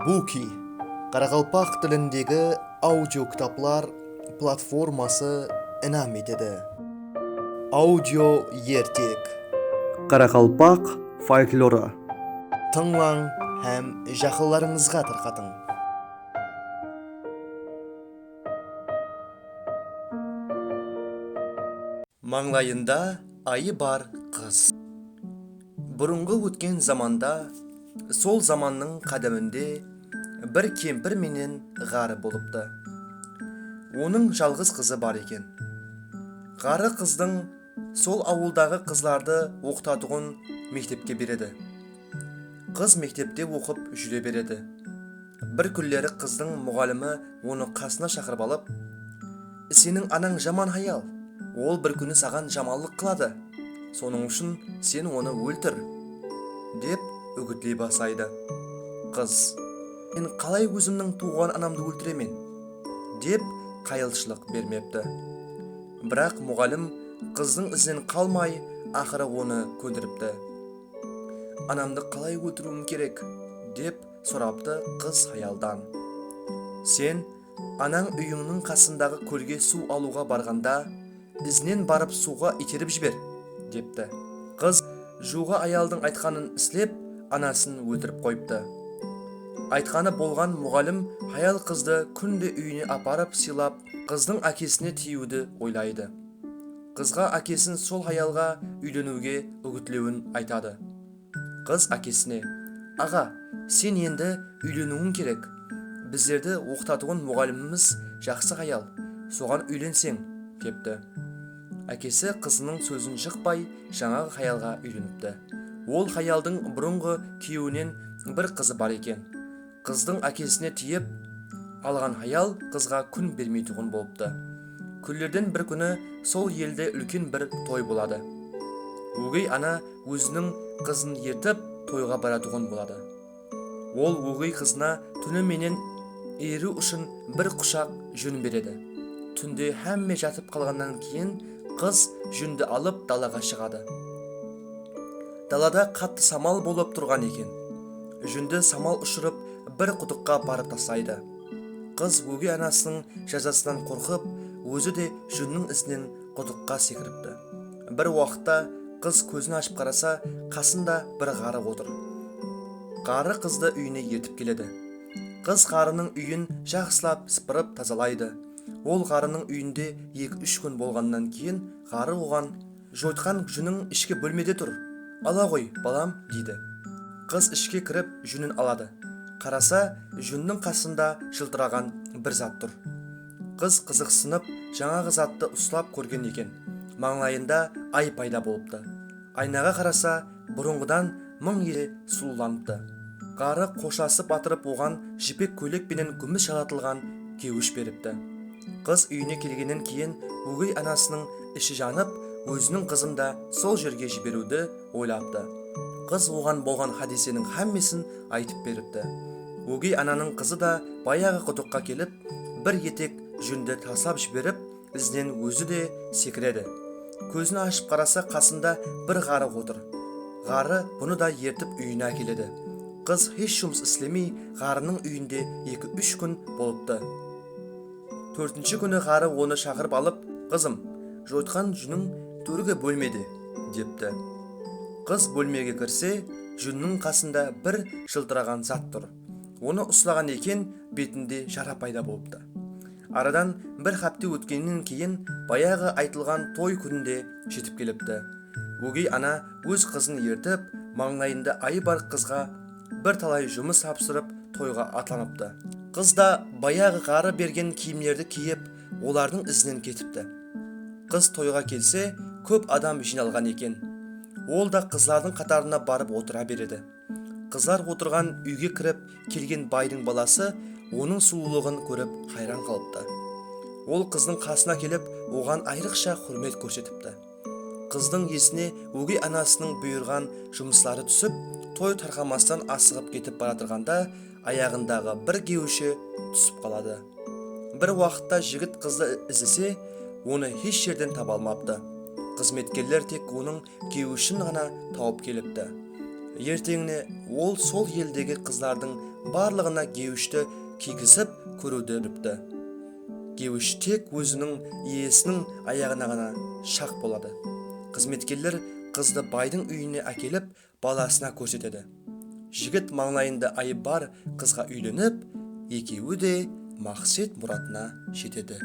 буки. Қарақалпақ тіліндегі аудио кітаплар платформасы інам етеді аудио ертек. Қарақалпақ фольклоры. Тыңлаң һәм жақынларыңызға тарқатың. Маңлайында айы бар қыз. Бұрынғы өткен заманда сол заманның қадімінде бір кемпір менен ғары болыпты. Оның жалғыз қызы бар екен. Ғары қыздың сол ауылдағы қызларды оқытатұғын мектепке береді. Қыз мектепте оқып жүре береді. Бір күндері қыздың мұғалімі оны қасына шақырып алып сенің анаң жаман аял ол бір күні саған жаманлық қылады. Соның үшін сен оны өлтір деп үгітлей бастайды. Қыз мен қалай өзімнің туған анамды өлтіремін деп қайылшылық бермепті. Бірақ мұғалім қыздың ізінен қалмай ақыры оны көндіріпті. Анамды қалай өлтіруім керек? деп сұрапты қыз аялдан. Сен анаң үйіңнің қасындағы көлге су алуға барғанда ізінен барып суға итеріп жібер депті. Қыз жуға аялдың айтқанын істеп анасын өлтіріп қойыпты. Айтқаны болған мұғалім аял қызды күнде үйіне апарып сыйлап қыздың әкесіне тиюді ойлайды. Қызға әкесін сол аялға үйленуге үгітлеуін айтады. Қыз әкесіне аға сен енді үйленуің керек. Біздерді оқытатұғын мұғаліміміз жақсы аял соған үйленсең депті. Әкесі қызының сөзін жықпай жаңағы хаялға үйленіпті. Ол хаялдың бұрынғы күйеуінен бір қызы бар екен. Қыздың әкесіне тиіп алған хаял қызға күн бермейтұғын болыпты. Күндерден бір күні сол елде үлкен бір той болады. Өгей ана өзінің қызын ертіп тойға баратұғын болады. Ол өгей қызына түніменен еру үшін бір құшақ жүн береді. Түнде әмме жатып қалғаннан кейін қыз жүнді алып далаға шығады. Далада қатты самал болып тұрған екен. Жүнді самал ұшырып бір құдыққа барып тастайды. Қыз өгей анасының жазасынан қорқып өзі де жүннің ізінен құдыққа секіріпті. Бір уақытта қыз көзін ашып қараса қасында бір ғары отыр. Ғары қызды үйіне ертіп келеді. Қыз қарының үйін жақсылап сыпырып тазалайды. Ол ғарының үйінде екі-үш күн болғаннан кейін ғары оған жойтқан жүнің ішкі бөлмеде тұр ала ғой балам дейді. Қыз ішке кіріп жүнін алады. Қараса жүннің қасында жылтыраған бір зат тұр. Қыз қызықсынып жаңағы затты ұстап көрген екен. Маңлайында ай пайда болыпты. Айнаға қараса бұрынғыдан мың есе сұлуланыпты. Ғары қошасып батырып оған жібек көйлек пенен күміс жалатылған кеуіш беріпті. Қыз үйіне келгеннен кейін өгей анасының іші жанып өзінің қызын да сол жерге жіберуді ойлапты. Қыз оған болған хадисенің әммесін айтып беріпті. Өгей ананың қызы да баяғы құдыққа келіп бір етек жүнді тасап жіберіп ізінен өзі де секіреді. Көзін ашып қараса қасында бір ғары отыр. Ғары бұны да ертіп үйіне әкеледі. Қыз еш жұмыс істемей ғарының үйінде екі-үш күн болыпты. Төртінші күні ғары оны шақырып алып қызым жойтқан жүнің төргі бөлмеде депті. Қыз бөлмеге кірсе жүннің қасында бір жылтыраған зат тұр. Оны ұстаған екен бетінде жара пайда болыпты. Арадан бір хапте өткеннен кейін баяғы айтылған той күнінде жетіп келіпті. Өгей ана өз қызын ертіп маңлайында айы бар қызға бір талай жұмыс тапсырып тойға атланыпты қыз да баяғы ғары берген киімдерді киіп олардың ізінен кетіпті. Қыз тойға келсе көп адам жиналған екен. Ол да қызлардың қатарына барып отыра береді. Қызлар отырған үйге кіріп келген байдың баласы оның сұлулығын көріп қайран қалыпты. Ол қыздың қасына келіп оған айрықша құрмет көрсетіпті. Қыздың есіне өгей анасының бұйырған жұмыслары түсіп той тарқамастан асығып кетіп бара жатырғанда аяғындағы бір кеуші түсіп қалады. Бір уақытта жігіт қызды іздесе оны еш жерден таба алмапты. Қызметкерлер тек оның кеушін ғана тауып келіпті. Ертеңіне ол сол елдегі қыздардың барлығына геуішті кигізіп көруді үріпті геуіш тек өзінің иесінің аяғына ғана шақ болады. Қызметкерлер қызды байдың үйіне әкеліп баласына көрсетеді. Жігіт маңлайында айы бар қызға үйленіп екеуі де мақсет мұратына жетеді.